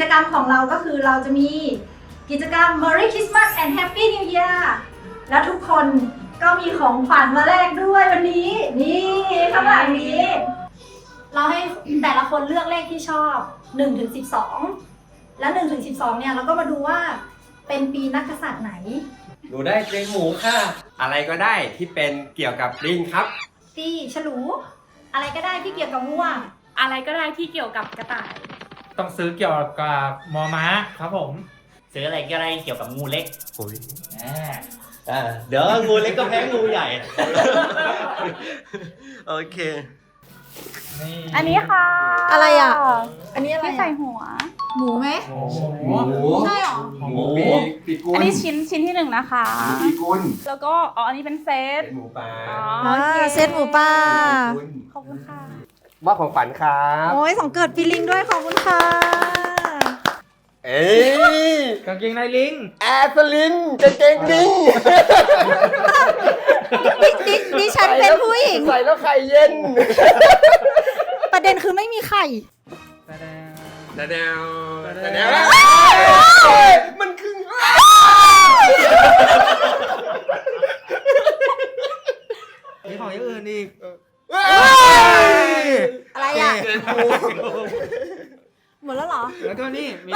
จกรรมของเราก็คือเราจะมีกิจกรรม Merry Christmas and Happy New Year แล้วทุกคนก็มีของขวัญมาแลกด้วยวันนี้ นี่ข้างหลังนี้ เราให้แต่ละคนเลือกเลขที่ชอบ1ถึง12 แล้ว1ถึง12 เนี่ยเราก็มาดูว่าเป็นปีนักกษัตริย์ไหน หนูได้เลี้ยงหมูค่ะ อะไรก็ได้ที่เป็นเกี่ยวกับลิงครับปีฉลู อะไรก็ได้ที่เกี่ยวกับง่วง อะไรก็ได้ที่เกี่ยวกับกระต่าย ต้องซื้อเกี่ยวกับมอม้าครับผมซื้ออะไรก็ได้เกี่ยวกับงูเล็กอ่าเดี๋ยวงูเล็กก็แพ้งูใหญ่ โอเค นี่อันนี้ค่ะอะไรอะอันนี้อะไรที่ใส่หัว หมูไหมโอ้โหใช่หรอ หมูปีกปีกุอันลนี้ชิ้นชิ้นที่หนึ่งนะคะปีกุลแล้วก็อ๋ออันนี้เป็นเซตเป็นหมูป่าอ๋ออ่าโอคเซตหมูป่า ปีกุลขอบคุณค่ะ มอบของฝันครับ โอ้ยสองเกิดปีลิงด้วยขอบคุณค่ะ เอ้ยกางเกงในลิง แอสลินกางเกงลิงดิดิดิฉันเป็นผู้หญิง ใส่แล้วไข่เย็น ประเด็นคือไม่มีไข่ตาแดงตะแนวตะตะแนแนววมันคือ มีของอย่างอื่นอีก อะไรอะ หมดแล้วเหรอ แล้วก็นี่มี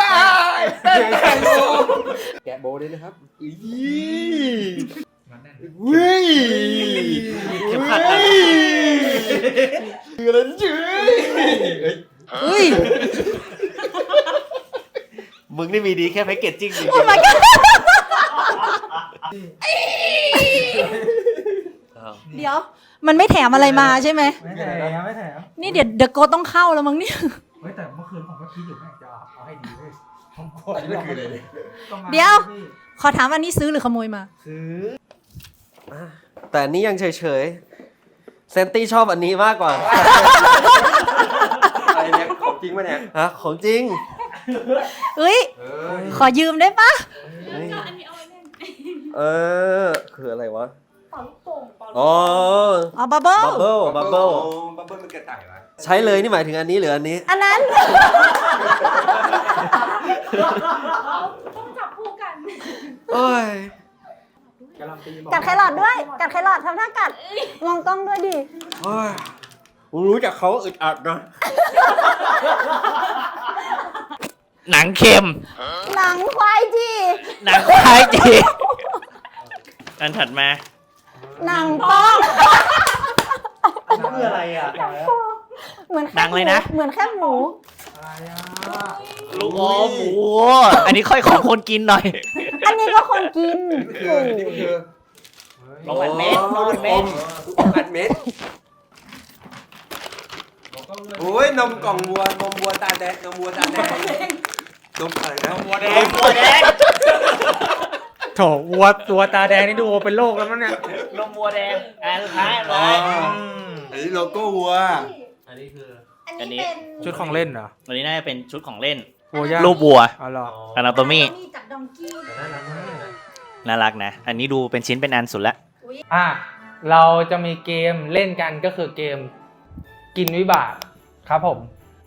แกะโบด้วยนะครับอี มันแน่น เฮ้ย เข็มขัดนะ คืออะไรจื้ยเฮ้ยมึงนี่มีดีแค่แพ็กเกจจิ้งจริงโอ้ my god เดี๋ยว มันไม่แถมอะไรมาใช่ไหม ไม่แถมไม่แถมนี่เดี๋ยวเดอะโกต้องเข้าแล้วมั้งเนี่ย เฮ้ยแต่เมื่อคืนผมก็คิดอยู่แม่งจะเอาให้ดีเลยผมกดนี่คืออะไรเนี่ยต้องมาเดี๋ยวพี่ขอถามอันนี้ซื้อหรือขโมยมา ซื้อ แต่อันนี้ยังเฉยๆ เซนตี้ชอบอันนี้มากกว่า อะไรเนี่ยของจริงปะเนี่ยฮะ ของจริง เอ้ย เออขอยืมได้ปะอันนี้เอาไว้เล่นเออ คืออะไรวะ เป่าลูกโป่งเป่าลูกอ๋อ อ๋อบับเบิ้ลบับเบิ้ลบับเบิ้ลบับเบิ้ลมันกระต่ายวะใช้เลยนี่หมายถึงอันนี้หรืออันนี้ อันนั้นต้องจับคู่กัน โอ้ย การันตีบอกกัดแครอทด้วย กัดแครอททำท่ากัด มองกล้องด้วยดิโอ้ยผมรู้จักเขาอึดอัดนะ หนังเค็ม หนังควายจี หนังควายจี อันถัดมา หนังป้อง คืออะไรอะเหมือนแคหนับงหเลมูยนะ เหมือนแคบหมูอะไรอะลูกอมหมูอันนี้ค่อยของคนกินหน่อย อันนี้ก็คนกินนี่มันคือนี่มันคือลงอัดเม็ดลงอัดเม็ดอัดเม็ดโอ้ยนมกล่องวัวนมวัวตาแดงนมวัวตาแดงนมอะไรนะหัวแดงหัวแดงโถวัวตัวตาแดงนี่ดูเป็นโรคแล้วมั้งเนี่ยนมวัวแดงอันสุดท้ายเลอ๋อยมอันนี้โลโก้วัวอันนี้คืออันนี้ชุดของเล่นเหรออันนี้น่าจะเป็นชุดของเล่นวัวย่างรูปวัวอ๋อเหรออนาโตมีจากดองกี้ น่ารักนะ อันนี้ดูเป็นชิ้นเป็นอันสุดละ อะเราจะมีเกมเล่นกันก็คือเกมกินวิบากครับผม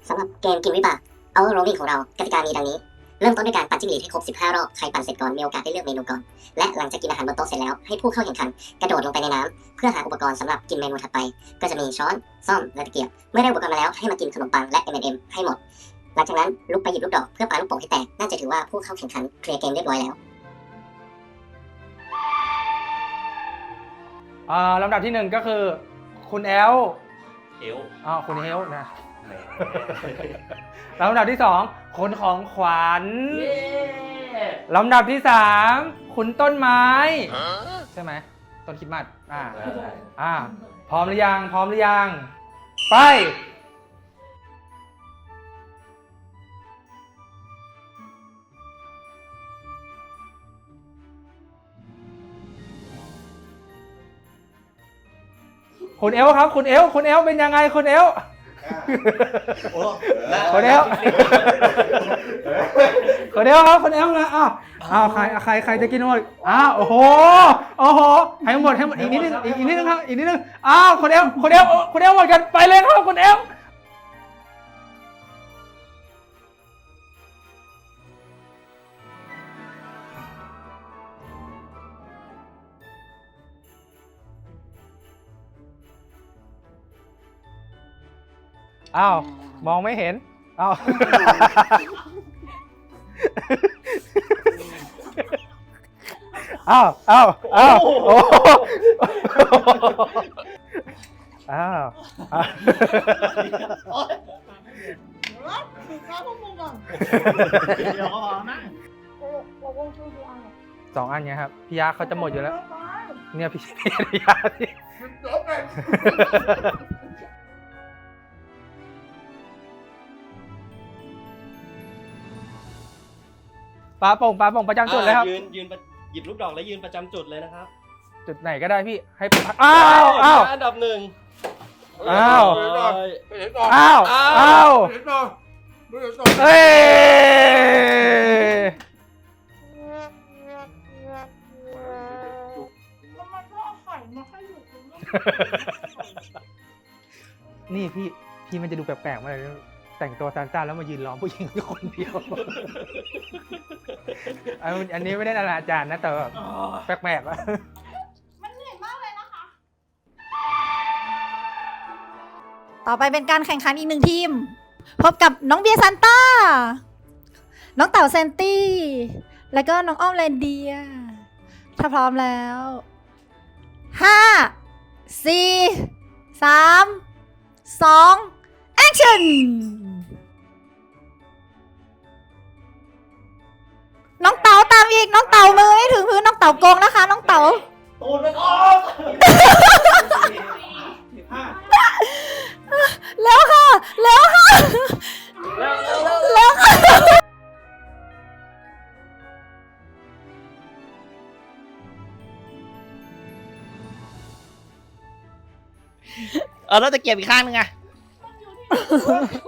สำหรับเกมกินวิบากเอาโรลิ่งของเรากติกามีดังนี้ เริ่มต้นด้วยการปั่นจิ้งหรีดให้ครบ 15 รอบ ใครปั่นเสร็จก่อนมีโอกาสได้เลือกเมนูก่อน และหลังจากกินอาหารบนโต๊ะเสร็จแล้ว ให้ผู้เข้าแข่งขันกระโดดลงไปในน้ำเพื่อหาอุปกรณ์สำหรับกินเมนูถัดไป ก็จะมีช้อน ซ่อม และตะเกียบ เมื่อได้อุปกรณ์มาแล้วให้มากินขนมปังและ M&M ให้หมด หลังจากนั้นลุกไปหยิบลูกดอกเพื่อปาลูกโป่งให้แตก น่าจะถือว่าผู้เข้าแข่งขันเคลียร์เกมเรียบร้อยแล้ว อ่าลำดับที่หนึ่งก็คือ คุณแอลเอวอ้าวคุณเฮลนะลำดับที่สองคนของขวัญลำดับที่สามคุณต้นไม้ ใช่ไหมต้นคริดมัดอ่าอ่า พร้อมหรือยัง พร้อมหรือยัง ไป คุณเอลครับ คุณเอลคุณเอลเป็นยังไงคุณเอลคนเดียวคนเดียวครับคนเดียวนะอ้าวอ้าวใครใครใครจะกินหมดอ้าวโอ้โหโอ้โหให้หมดให้หมดอีกนิดนึงอีกอีกนิดนึงครับอีกนิดนึงอ้าวคนเดียวคนเดียวคนเดียวหมดกันไปเลยครับคนเดีย อ้าว มองไม่เห็น อ้าว อ้าว อ้าว อ้าวอ้าวอ้าวถือข้าวงก่อนเดี๋ยองช่วยอานสองอันเนี้ยครับ พี่ยาเขาจะหมดอยู่แล้ว เนี่ยพี่พี่ยาที่ จ ปลาโป่งปลาโป่งประจำจุดเลยครับ ยืนยืนประหยิบลูกดอกแล้วยืนประจำจุดเลยนะครับจุดไหนก็ได้พี่ให้อ้าวอ้าวอันดับหนึ่งอ้าวไปไหนต่อไปไหนต่ออ้าวอ้าวไปไหนต่อไปไหนต่อเอ้ยมันก็เอาไข่มาให้อยู่ตรงนี้นี่พี่พี่มันจะดูแปลกๆมากเลย แต่งตัวซานต้าแล้วมายืนล้อมผู้หญิงอยู่คนเดียว อันอันนี้ไม่ได้นานาจารย์นะแต่แบบแปลกๆอะมันเหนื่อยมากเลยนะคะ ต่อไปเป็นการแข่งขันอีกหนึ่งทีม พบกับน้องเบียร์ซันต้า น้องเต่าเซนตี้ แล้วก็น้องอ้อมแลนเดีย ถ้าพร้อมแล้วห้าสี่สามสองแอีกน้องเต๋ามือไม่ถึงพื้นน้องเต๋าโกงนะคะ น้องเต๋าตูนมันออกแล้วค่ะแล้วค่ะแล้วค่ะเออแล้วจะเก็บอีกข้างนึงไง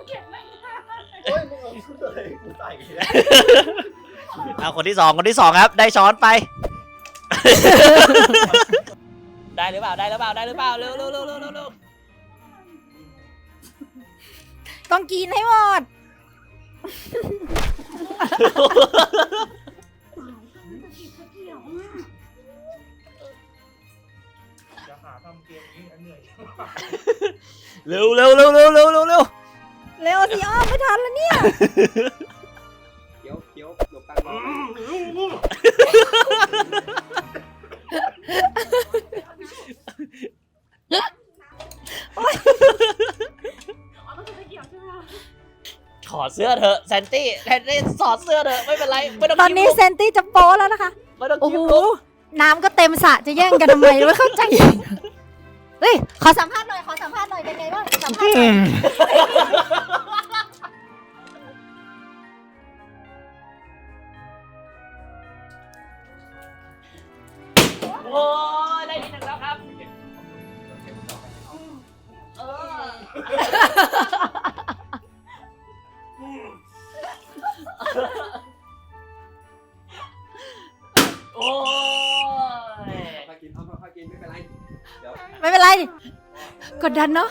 เก็บไม่ได้ เอาคนที่สองคนที่สองครับ ได้ช้อนไป ได้หรือเปล่าได้หรือเปล่าได้หรือเปล่าเร็วเร็วเร็วเร็วเร็วเร็วต้องกินให้หมดเร็วเร็วเร็วเร็วเร็วเร็วเร็วเร็วสิอ้อมไม่ทันแล้วเนี่ย อ๋อต้องไปเกี่ยวใช่ไหมคะถอดเสื้อเถอะแซนตี้แซนตี้ถอดเสื้อเถอะไม่เป็นไรไม่ต้องตอนนี้คิดเซนตี้จะโป้แล้วนะคะ ไม่ต้องโอ้คิโหดลุกน้ำก็เต็มสระจะแย่งกันทำไมไม่เข้าใจเฮ้ยขอสัมภาษณ์หน่อยขอสัมภาษณ์หน่อยเป็นไงบ้างสัมภาษณ์หน่อย โอ้ยได้ที่หนึ่งแล้วครับ เออ โอ้ยค่อยกินเอาค่อยๆกินไม่เป็นไร เดี๋ยว ไม่เป็นไร กดดันเนาะ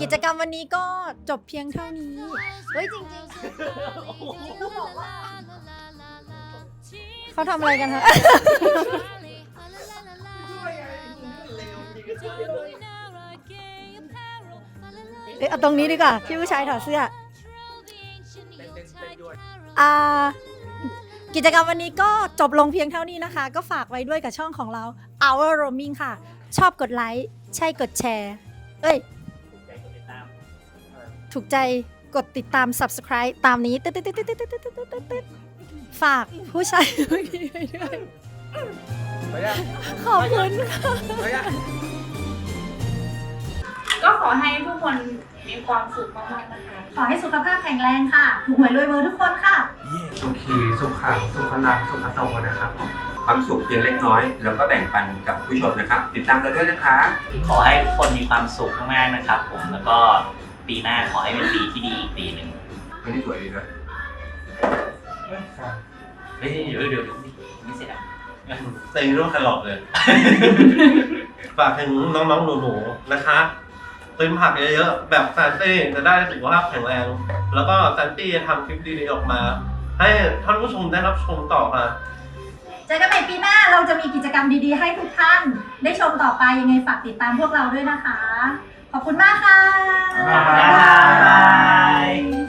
กิจกรรมวันนี้ก็จบเพียงเท่านี้ เฮ้ยจริงๆจริงๆต้องบอกว่าเขาทำอะไรกันคะ เอ้ยเอาตรงนี้ดีกว่าที่ผู้ชายถอดเสื้อ อ่า กิจกรรมวันนี้ก็จบลงเพียงเท่านี้นะคะ ก็ฝากไว้ด้วยกับช่องของเรา Our Roaming ค่ะ ชอบกดไลค์ ใช่กดแชร์ เอ้ย ถูกใจกดติดตาม subscribe ตามนี้ตึ๊ดตึ๊ดตึ๊ดตึ๊ดตึ๊ดตึ๊ดตึ๊ดตึ๊ดตึ๊ดฝากผู้ชายเมื่อกี้ไว้ด้วยไปยังขอบคุณค่ะ ไปยัง ก็ขอให้ทุกคนมีความสุขมากๆนะคะ ขอให้สุขภาพแข็งแรงค่ะ ถูกหวยรวยเบอร์ทุกคนค่ะ สุขีสุขังสุขลักสุขโตนะครับความสุขเพียงเล็กน้อย แล้วก็แบ่งปันกับผู้ชมนะครับ ติดตามเราด้วยนะครับขอให้ทุกคนมีความสุขมากๆนะครับผมแล้วก็ ปีหน้าขอให้เป็นปีที่ดีอีกปีหนึ่งไม่ได้สวยดีนะไฮ้ยเดี๋ยวเดี๋ยวเดี๋ยวไม่เสร็จอะแต่ยังรู้แครอกเลย ฝากถึงน้องๆหนูๆนะคะเติมผักเยอะๆแบบซานตี้จะได้สุขภาพแข็งแรง แล้วก็ซานตี้จะทำคลิปดีๆออกมา ให้ท่านผู้ชมได้รับชมต่อค่ะเจอกันใหม่ปีหน้าเราจะมีกิจกรรมดีๆ ให้ทุกท่าน ได้ชมต่อไปยังไงฝากติดตามพวกเราด้วยนะคะ ขอบคุณมากค่ะ บ๊ายบาย